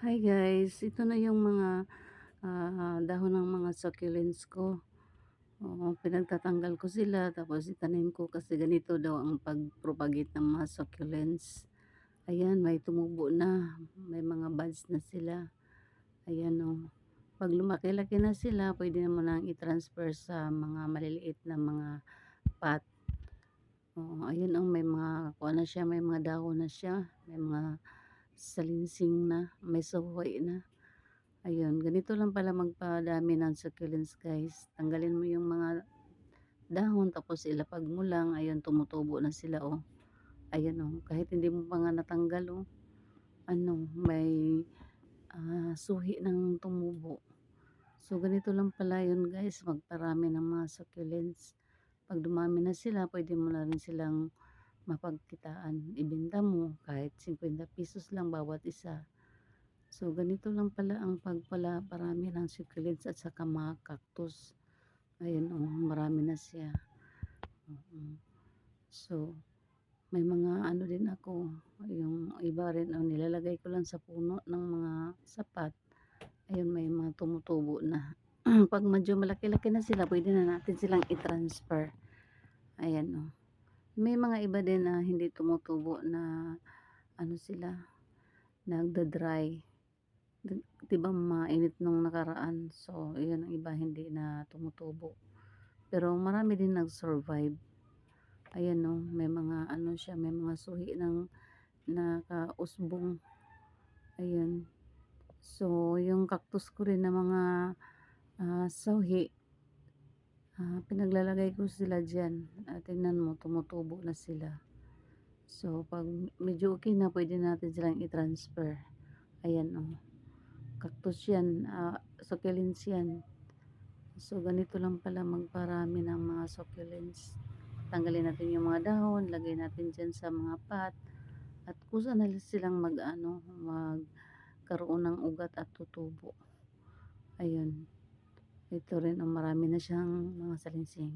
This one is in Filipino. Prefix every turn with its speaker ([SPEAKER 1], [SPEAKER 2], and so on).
[SPEAKER 1] Hi guys, ito na yung mga ah, dahon ng mga succulents ko. Oo, pinagtatanggal ko sila tapos itanim ko kasi ganito daw ang pag-propagate ng mga succulents. Ayan, may tumubo na, may mga buds na sila. Ayan o. Pag lumaki-laki na sila, pwede mo nang i-transfer sa mga maliliit na mga pot. Oo, ayan o, may mga kuha na siya, may mga dahon na siya, may mga salinsing na, may sawoy na. Ayun, ganito lang pala magpadami ng succulents guys. Tanggalin mo yung mga dahon tapos ilapag mo lang. Ayun, tumutubo na sila oh. Ayun oh, kahit hindi mo pa nga natanggal oh. Ano, may uh, suhi ng tumubo. So ganito lang pala yun guys, magparami ng mga succulents. Pag dumami na sila, pwede mo na rin silang mapagkitaan. Ibenta mo kahit 50 pesos lang bawat isa. So, ganito lang pala ang pagpala parami ng succulents at saka mga cactus. Ayun, oh, marami na siya. So, may mga ano din ako, yung iba rin, oh, nilalagay ko lang sa puno ng mga sapat. Ayun, may mga tumutubo na. Pag medyo malaki-laki na sila, pwede na natin silang i-transfer. Ayan, oh. May mga iba din na hindi tumutubo na ano sila, nagda-dry. 'di mainit nung nakaraan. So, iyon ang iba hindi na tumutubo. Pero marami din nag-survive. Ayan no, may mga ano siya, may mga suhi ng nakausbong. Ayun. So, yung cactus ko rin na mga uh, suhi, uh, pinaglalagay ko sila dyan. Uh, tingnan mo, tumutubo na sila. So, pag medyo okay na, pwede natin silang i-transfer. Ayan. Oh cactus yan, uh, succulents yan. So, ganito lang pala magparami ng mga succulents. Tanggalin natin yung mga dahon, lagay natin dyan sa mga pot. At kusa na silang mag, ano, magkaroon ng ugat at tutubo. Ayun. Ito rin, oh, marami na siyang mga salinsing.